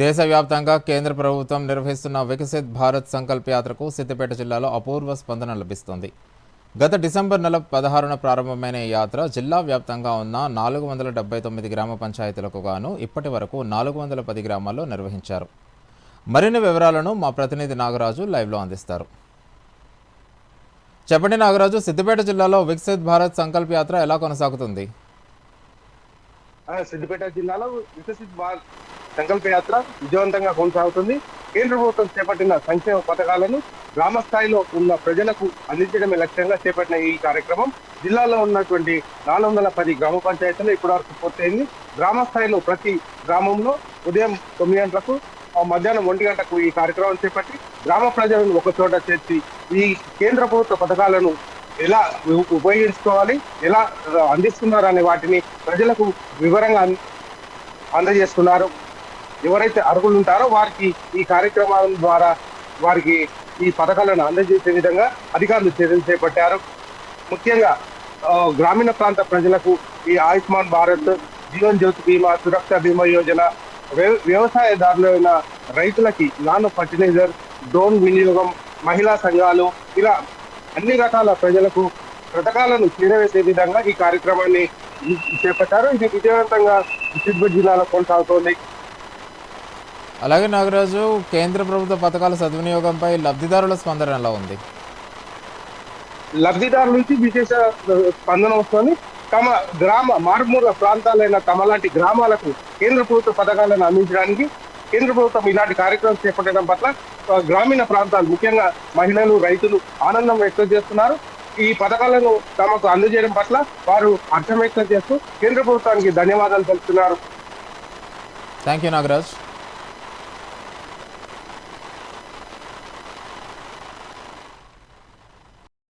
దేశవ్యాప్తంగా కేంద్ర ప్రభుత్వం నిర్వహిస్తున్న వికసిత్ భారత్ సంకల్ప యాత్రకు సిద్దిపేట జిల్లాలో అపూర్వ స్పందన లభిస్తోంది. గత డిసెంబర్ నెల పదహారున ప్రారంభమైన ఈ యాత్ర జిల్లా వ్యాప్తంగా ఉన్న నాలుగు వందల డెబ్బై తొమ్మిది గ్రామ పంచాయతీలకు గాను ఇప్పటి వరకు నాలుగు వందల పది గ్రామాల్లో నిర్వహించారు. మరిన్ని వివరాలను మా ప్రతినిధి నాగరాజు లైవ్లో అందిస్తారు. చెప్పండి నాగరాజు సిద్దిపేట జిల్లాలో వికసిత్ భారత్ సంకల్ప యాత్ర ఎలా కొనసాగుతుంది? సిద్దిపేట జిల్లాలో వికసిత్ భారత్ సంకల్ప యాత్ర విజయవంతంగా కొనసాగుతుంది. కేంద్ర ప్రభుత్వం చేపట్టిన సంక్షేమ పథకాలను గ్రామ స్థాయిలో ఉన్న ప్రజలకు అందించడమే లక్ష్యంగా చేపట్టిన ఈ కార్యక్రమం. జిల్లాలో ఉన్నటువంటి నాలుగు వందల పది గ్రామ పంచాయతీలు ఇప్పటివరకు పూర్తయింది. గ్రామ స్థాయిలో ప్రతి గ్రామంలో ఉదయం తొమ్మిది గంటలకు మధ్యాహ్నం ఒంటి గంటకు ఈ కార్యక్రమం చేపట్టి గ్రామ ప్రజలను ఒక చోట చేర్చి ఈ కేంద్ర ప్రభుత్వ పథకాలను ఎలా ఉపయోగించుకోవాలి ఎలా అందిస్తున్నారు అనే వాటిని ప్రజలకు వివరంగా అందజేస్తున్నారు. ఎవరైతే అర్హులు ఉంటారో వారికి ఈ కార్యక్రమాల ద్వారా వారికి ఈ పథకాలను అందజేసే విధంగా అధికారులు చర్యలు చేపట్టారు. ముఖ్యంగా గ్రామీణ ప్రాంత ప్రజలకు ఈ ఆయుష్మాన్ భారత్ జీవన్ జ్యోతి బీమా సురక్ష బీమా యోజన వ్యవసాయదారులైన రైతులకి నాన్ ఫర్టిలైజర్ డ్రోన్ వినియోగం మహిళా సంఘాలు ఇలా అన్ని రకాల ప్రజలకు పథకాలను చేరవేసే విధంగా ఈ కార్యక్రమాన్ని చేపట్టారు. ఇది విజయవంతంగా సిద్దిపేట జిల్లాలో కొనసాగుతోంది. అలాగే నాగరాజు కేంద్ర ప్రభుత్వ పథకాల సద్వినియోగంపై లబ్ధిదారుల స్పందన ఎలా ఉంది? లబ్ధిదారుల నుంచి విశేష స్పందన వస్తుంది. తమ గ్రామ మారుమూల ప్రాంతాలైన తమ లాంటి గ్రామాలకు కేంద్ర ప్రభుత్వ పథకాలను అందించడానికి కేంద్ర ప్రభుత్వం ఇలాంటి కార్యక్రమం చేపట్టడం పట్ల గ్రామీణ ప్రాంతాలు ముఖ్యంగా మహిళలు రైతులు ఆనందం వ్యక్తం చేస్తున్నారు. ఈ పథకాలను తమకు అందజేయడం పట్ల వారు హర్షం వ్యక్తం చేస్తూ కేంద్ర ప్రభుత్వానికి ధన్యవాదాలు తెలుపుతున్నారు. Thank you Nagaraj.